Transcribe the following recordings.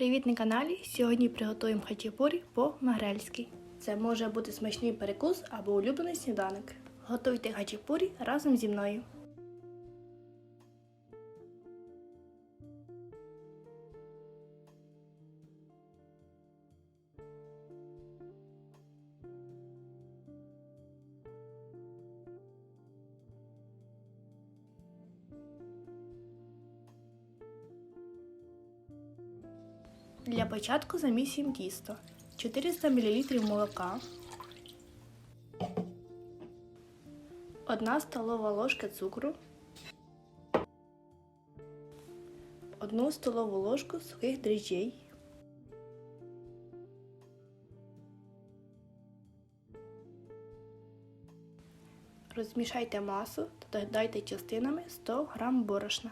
Привіт на каналі! Сьогодні приготуємо хачапурі по-магрельськи. Це може бути смачний перекус або улюблений сніданок. Готуйте хачапурі разом зі мною. Для початку замісюємо тісто. 400 мл молока, 1 столова ложка цукру, 1 столову ложку сухих дріжджей, Розмішайте масу та додайте частинами 100 г борошна.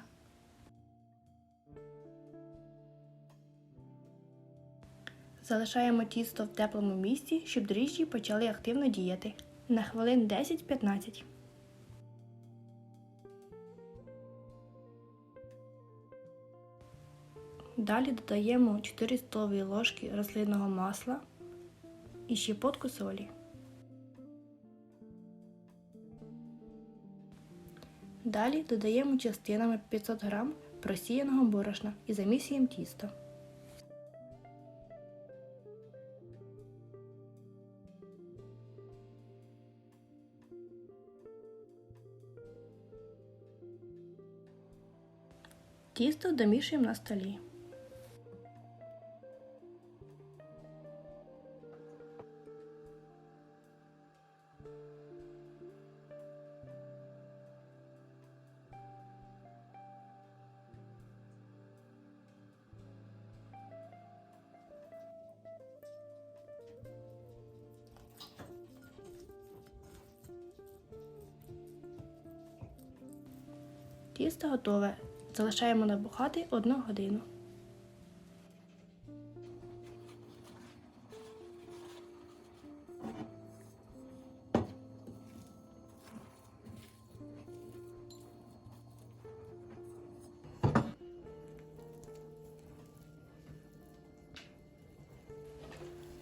Залишаємо тісто в теплому місці, щоб дріжджі почали активно діяти на хвилин 10-15. Далі додаємо 4 столові ложки рослинного масла і щепотку солі. Далі додаємо частинами 500 г просіяного борошна і замісюємо тісто. Тісто домішуємо на столі. Тісто готове. Залишаємо набухати 1 годину.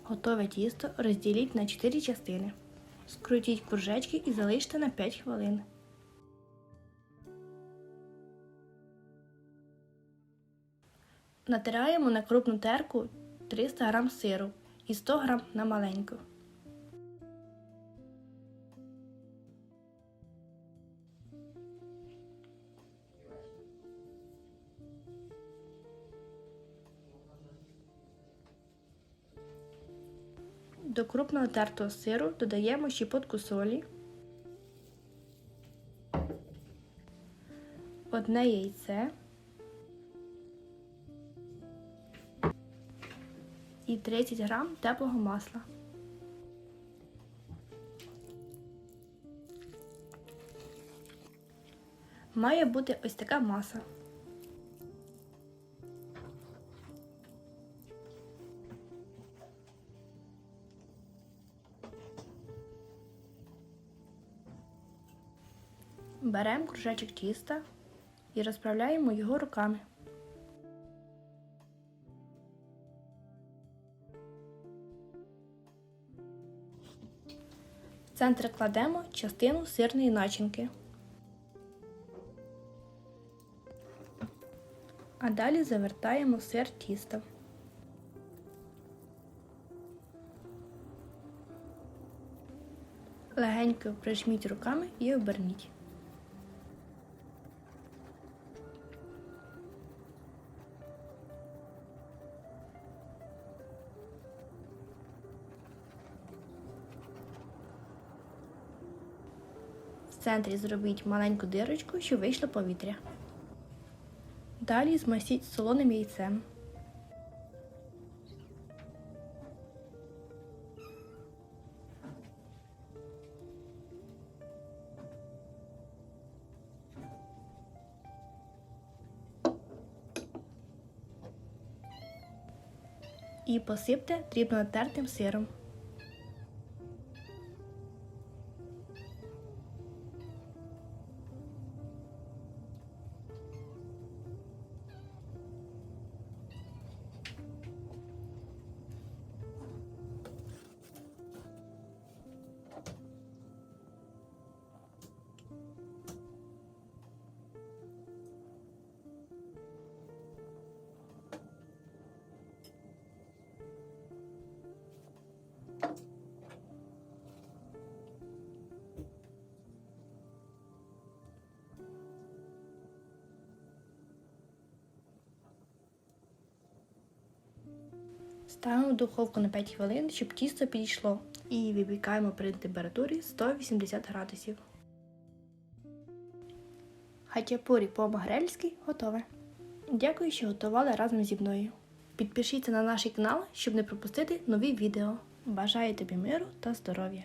Готове тісто розділіть на 4 частини. Скрутіть кружечки і залиште на 5 хвилин. Натираємо на крупну терку 300 г сиру і 100 г на маленьку. До крупно натертого сиру додаємо щепотку солі, одне яйце. І 30 грам теплого масла. Має бути ось така маса. Беремо кружечок тіста і розправляємо його руками. В центр кладемо частину сирної начинки. А далі завертаємо сир тіста. Легенько прижміть руками і оберніть. Центрі зробіть маленьку дирочку, щоб вийшло повітря. Далі змастіть солоним яйцем. І посипте дрібно натертим сиром. Ставимо в духовку на 5 хвилин, щоб тісто підійшло. І випікаємо при температурі 180 градусів. Хачапурі по-магрельськи готове. Дякую, що готували разом зі мною. Підпишіться на наш канал, щоб не пропустити нові відео. Бажаю тобі миру та здоров'я!